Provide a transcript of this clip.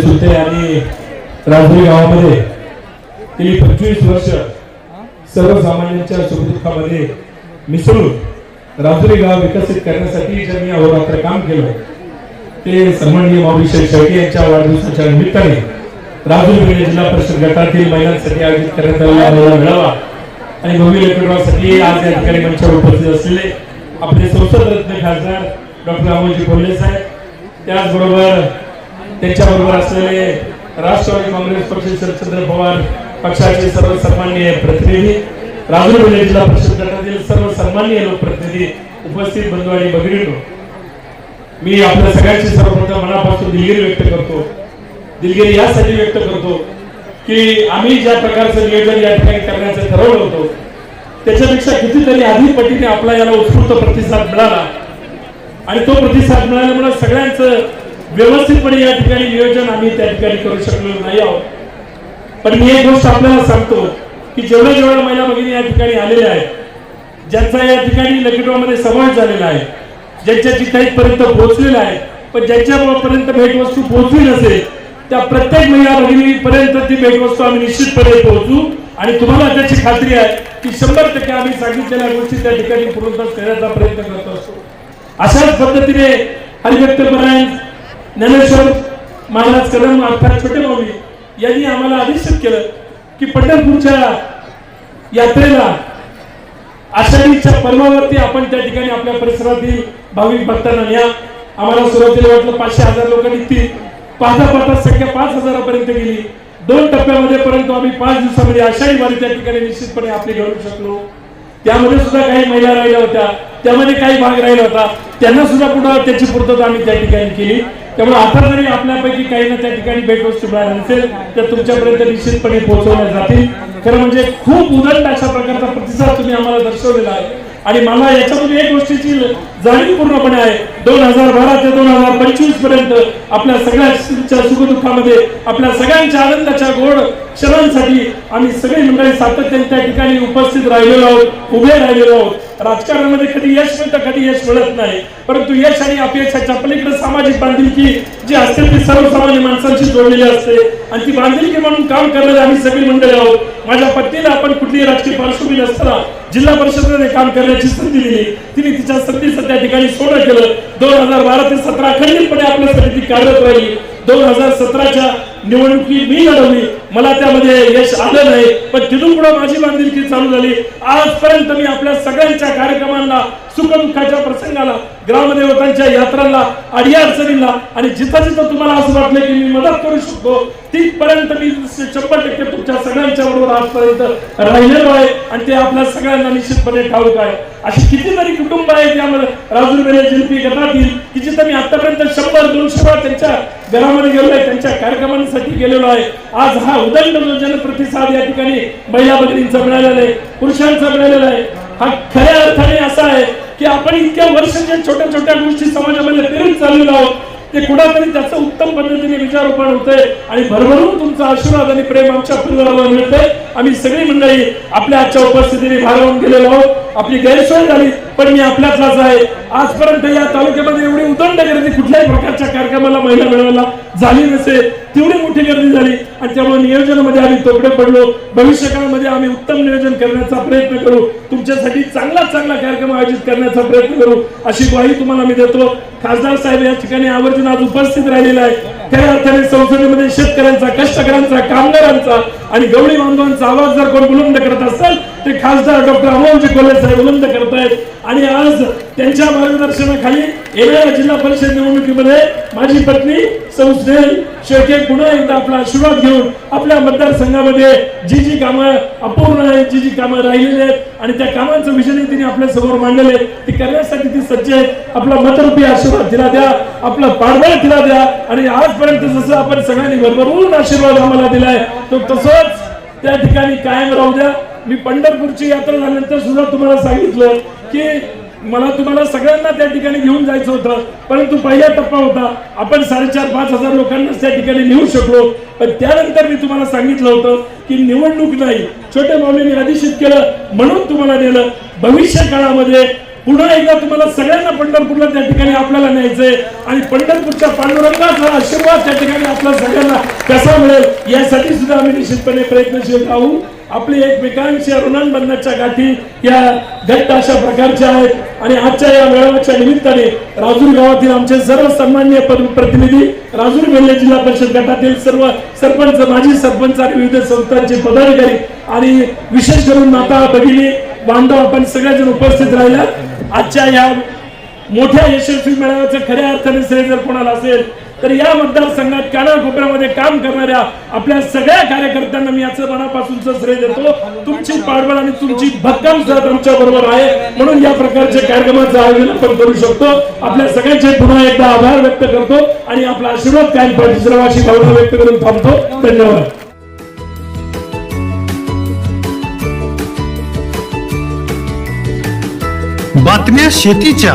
विषय सुद्धा आणि राजूरी गावामध्ये गेली पंचवीस वर्ष सर्वसामान्यांच्या सुखदुःखामध्ये मिसळून राजुरी गाव विकसित करण्यासाठी ज्यांनी अहोरात्र काम केलं ते सन्माननीय माऊलीशे शेळके यांच्या वाढदिवसाच्या निमित्ताने राजुरी जिल्हा परिषद गटातील महिलांसाठी आयोजित करण्यात आलेला मेळावा आणि भव्य लेखनासाठी आज या ठिकाणी मंचावर उपस्थित असलेले आपले संसदरत्न खासदार डॉक्टर अमोलजी कोल्हे साहेब त्याचबरोबर त्यांच्याबरोबर असलेले राष्ट्रवादी काँग्रेस पक्ष शरदचंद्र पवार पक्षाचे सर्व सन्माननीय प्रतिनिधी राजूर जिल्हा परिषद गटातील सर्व सन्माननीय लोकप्रतिनिधी उपस्थित बंधू आणि भगिनींनो मी आपल्या सगळ्यांची सर्वप्रथम मनापासून दिलगिरी व्यक्त करतो. दिलगिरी यासाठी व्यक्त करतो की आम्ही ज्या प्रकारचं नियोजन या ठिकाणी करण्याचं ठरवलं होतं त्याच्यापेक्षा कितीतरी अधिक पटीने आपला याला उत्स्फूर्त प्रतिसाद मिळाला. आणि तो प्रतिसाद मिळाल्यामुळे सगळ्यांचं व्यवस्थितपणे या ठिकाणी नियोजन आम्ही त्या ठिकाणी करू शकलो नाही आहोत. पण मी एक गोष्ट आपल्याला सांगतो की जेवढ्या जेवढ्या महिला भगिनी या ठिकाणी आलेल्या आहेत ज्यांचा या ठिकाणी लकीटोमध्ये समावेश झालेला आहे ज्यांच्या चिठ्ठाईपर्यंत पोहोचलेला आहे पण ज्यांच्यापर्यंत भेटवस्तू पोहोचली नसेल त्या प्रत्येक महिला भगिनीपर्यंत ती भेटवस्तू आम्ही निश्चितपणे पोहोचू. आणि तुम्हाला त्याची खात्री आहे की शंभर टक्के आम्ही सांगितलेल्या गोष्टी त्या ठिकाणी पूर्णतः करण्याचा प्रयत्न करत असतो. अशाच पद्धतीने हरिभक्त परायण ज्ञानेश्वर महाराज कदम अर्थात छोटे माऊली यांनी आम्हाला आदेशित केलं की पंढरपूरच्या यात्रेला आषाढीच्या पर्वावरती आपण त्या ठिकाणी आपल्या परिसरातील भाविक भक्तांना न्या. आम्हाला सुरुवातीला वाटलं पाचशे हजार लोक निघतील पाहता पाहता संख्या पाच हजारापर्यंत गेली. दोन टप्प्यामध्ये पर्यंत आम्ही पाच दिवसामध्ये आषाढी वारी त्या ठिकाणी निश्चितपणे आपली घडवू शकलो. त्यामध्ये सुद्धा काही महिला राहिल्या होत्या. त्यामध्ये काही भाग राहिला होता. त्यांना सुद्धा पुन्हा त्याची पूर्तता आम्ही त्या ठिकाणी केली. त्यामुळे आता जरी आपल्यापैकी काही ना त्या ठिकाणी भेटवस्तू मिळाली नसेल तर तुमच्यापर्यंत निश्चितपणे पोहोचवल्या जातील. खरं म्हणजे खूप उदंड अशा प्रकारचा प्रतिसाद तुम्ही आम्हाला दर्शवलेला आहे. आणि मला याच्यातून एक गोष्टीची जाणीव पूर्णपणे आहे. दोन हजार बारा ते दोन हजार पंचवीसपर्यंत आपल्या सगळ्यांच्या सुखदुःखामध्ये आपल्या सगळ्यांच्या आनंदाच्या गोड क्षणांसाठी आम्ही सगळी मंडळी सातत्याने त्या ठिकाणी उपस्थित राहिलेलो आहोत उभे राहिलेलो आहोत. राजकारणामध्ये कधी यश मिळतं कधी यश मिळत नाही. परंतु यश आणि अपयशाच्या पलीकडे सामाजिक बांधिलकी जी असते ती सर्वसामान्य माणसांशी जोडलेली असते. आणि ती बांधिलकी म्हणून काम करणारे आम्ही सगळी मंडळी आहोत. माझ्या पत्नीला आपण कुठलीही राजकीय पार्श्वभूमी नसताना जिल्हा परिषदेने काम करण्याची संधी दिली. तिने तिच्या संधीचं त्या ठिकाणी सोनं केलं. दोन हजार बारा ते सतरा अखंडितपणे आपल्यासाठी ती कार्यरत राहिली. दोन हजार सतराच्या निवडणुकी मी लढवली. मला त्यामध्ये यश आलं नाही. पण तिथून पुढे माझी बांधिलकी चालू झाली. आजपर्यंत मी आपल्या सगळ्यांच्या कार्यक्रमांना सुखदुःखाच्या प्रसंगाला ग्रामदेवतांच्या यात्रांना अडीअडचणींना आणि जिथं जिथं तुम्हाला असं वाटलं की मी मदत करू शकतो तिथपर्यंत मी शंभर टक्के तुमच्या सगळ्यांच्या बरोबर आजपर्यंत राहिलेलो आहे आणि ते आपल्या सगळ्यांना निश्चितपणे ठाऊक आहे. अशी कितीतरी कुटुंब आहेत त्यामध्ये राजूर मेले जिल्पी गटातील की जिथं मी आतापर्यंत शंभर दोनशे वेळा त्यांच्या घरामध्ये गेलो आहे त्यांच्या कार्यक्रमांसाठी गेलेलो आहे. आज हा उदंड जो जनप्रतिसाद या ठिकाणी महिला भगिनींचा मिळालेला आहे पुरुषांचा मिळालेला आहे. हा खऱ्या अर्थाने असा आहे की आपण इतक्या वर्षाच्या छोट्या छोट्या गोष्टी समाजामध्ये फिरून चाललेलो आहोत. ते कुणातरी त्याचं उत्तम पद्धतीने विचारोपण होतंय आणि भरभरून तुमचा आशीर्वाद आणि प्रेम आमच्या परिवाराला मिळतंय. आम्ही सगळी मंडळी आपल्या आजच्या उपस्थितीने भारावून गेलेलो आहोत. आपली गैरसोय झाली पण मी आपल्यातलाच आहे. आजपर्यंत या तालुक्यामध्ये एवढी उदंड गर्दी कुठल्याही प्रकारच्या कार्यक्रमाला महिला मिळवायला झाली नसेल. तेवढी मोठी गर्दी झाली आणि त्यामुळे नियोजनामध्ये आम्ही तोकडे पडलो. भविष्य काळामध्ये आम्ही उत्तम नियोजन करण्याचा प्रयत्न करू. तुमच्यासाठी चांगला चांगला कार्यक्रम आयोजित करण्याचा प्रयत्न करू. अशी ग्वाही तुम्हाला मी देतो. खासदार साहेब या ठिकाणी आवर्जून आज उपस्थित राहिलेला आहे खऱ्या अर्थाने संसदेमध्ये शेतकऱ्यांचा कष्टकऱ्यांचा कामगारांचा आणि गवळी बांधवांचा आवाज जर कोण बुलंद करत असेल ते खासदार डॉक्टर अमोलजी कोल्हे साहेब बुलंद करतायत. आणि आज त्यांच्या मार्गदर्शनाखाली येणाऱ्या जिल्हा परिषद निवडणुकीमध्ये माझी पत्नी संस्थेल शेळके पुन्हा एकदा आपला आशीर्वाद घेऊन आपल्या मतदारसंघामध्ये जी जी कामं अपूर्ण आहेत जी जी कामं राहिलेली आहेत आणि त्या कामांचं विजन तिने आपल्यासमोर मांडलेले ती करण्यासाठी ती सज्ज आहेत. आपला मतरूपी आशीर्वाद तिला द्या आपला पाठबळ तिला द्या आणि आजपर्यंत जसं आपण सगळ्यांनी भरभरून आशीर्वाद आम्हाला दिलाय तो तसंच त्या ठिकाणी कायम राहू द्या. मी पंढरपूरची यात्रा झाल्यानंतर सुद्धा तुम्हाला सांगितलं की मला तुम्हाला सगळ्यांना त्या ठिकाणी घेऊन जायचं होतं परंतु पहिला टप्पा होता. आपण साडेचार पाच हजार लोकांनाच त्या ठिकाणी नेऊ शकलो. पण त्यानंतर मी तुम्हाला सांगितलं होतं की निवडणूक नाही छोट्या माऊलीने अधिषित केलं म्हणून तुम्हाला नेलं. भविष्य काळामध्ये पुन्हा एकदा तुम्हाला सगळ्यांना पंढरपूरला त्या ठिकाणी आपल्याला न्यायचंय आणि पंढरपूरच्या पांडुरंगाचा आशीर्वाद त्या ठिकाणी आपल्या सगळ्या कसा मिळेल? यासाठी सुद्धा आम्ही निश्चितपणे प्रयत्नशील राहू. आपली एकमेकांच्या ऋणांबंधाच्या गाठी या घट्ट अशा प्रकारच्या आहेत. आणि आजच्या या मेळाव्याच्या निमित्ताने राजूर गावातील आमचे सर्व सन्मान्य प्रतिनिधी राजूर वेल्हे जिल्हा परिषद गटातील सर्व सरपंच माजी सरपंच आणि विविध संस्थांचे पदाधिकारी आणि विशेष करून माता भगिनी बांधव आपण सगळेजण उपस्थित राहिल्या आजच्या या मोठ्या यशस्वी मेळाव्याचं खऱ्या अर्थाने श्रेय जर कोणाला असेल तर या मतदारसंघात कानाकोपऱ्यामध्ये काम करणाऱ्या आपल्या सगळ्या कार्यकर्त्यांना मी याचं मनापासूनच श्रेय देतो. तुमची पाठबळ आणि तुमची भक्कम सर आमच्या बरोबर आहे. म्हणून या प्रकारच्या कार्यक्रमाचं आयोजन आपण करू शकतो. आपल्या सगळ्यांचे पुन्हा एकदा आभार व्यक्त करतो आणि आपला आशीर्वाद कायम पाहिजे भावना व्यक्त करून थांबतो. धन्यवाद. बातम्या शेतीच्या.